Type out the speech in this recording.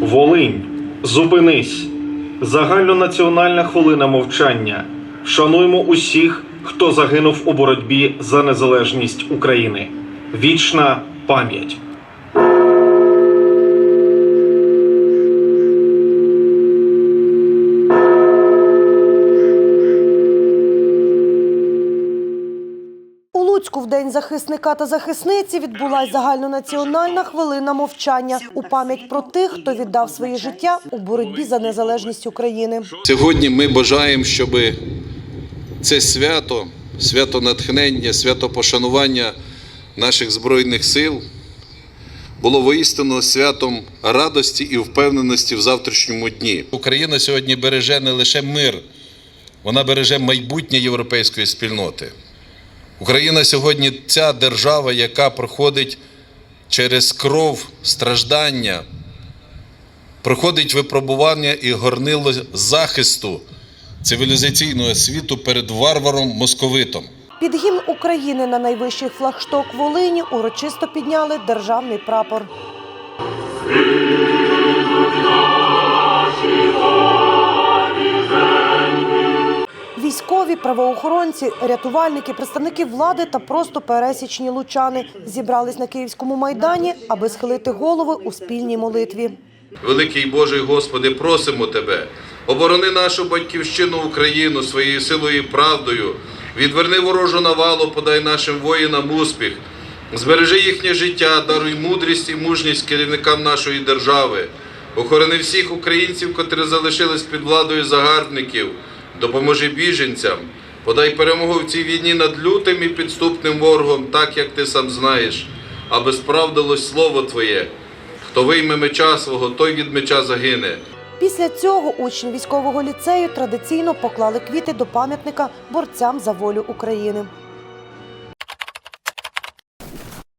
Волинь, зупинись. Загальнонаціональна хвилина мовчання. Шануймо усіх, хто загинув у боротьбі за незалежність України. Вічна пам'ять. Луцьку в день захисника та захисниці відбулася загальнонаціональна хвилина мовчання у пам'ять про тих, хто віддав своє життя у боротьбі за незалежність України. Сьогодні ми бажаємо, щоб це свято, свято натхнення, свято пошанування наших Збройних сил було воістину святом радості і впевненості в завтрашньому дні. Україна сьогодні береже не лише мир, вона береже майбутнє європейської спільноти. Україна сьогодні ця держава, яка проходить через кров страждання, проходить випробування і горнило захисту цивілізаційного світу перед варваром московитом. Під гімн України на найвищий флагшток Волині урочисто підняли державний прапор. Військові, правоохоронці, рятувальники, представники влади та просто пересічні лучани. Зібрались на Київському майдані, аби схилити голови у спільній молитві. Великий Божий Господи, просимо Тебе, оборони нашу батьківщину Україну своєю силою і правдою, відверни ворожу навалу, подай нашим воїнам успіх, збережи їхнє життя, даруй мудрість і мужність керівникам нашої держави, охорони всіх українців, котрі залишились під владою загарбників, допоможи біженцям, подай перемогу в цій війні над лютим і підступним ворогом, так як ти сам знаєш, аби справдилось слово Твоє. Хто вийме меча свого, той від меча загине. Після цього учні військового ліцею традиційно поклали квіти до пам'ятника борцям за волю України.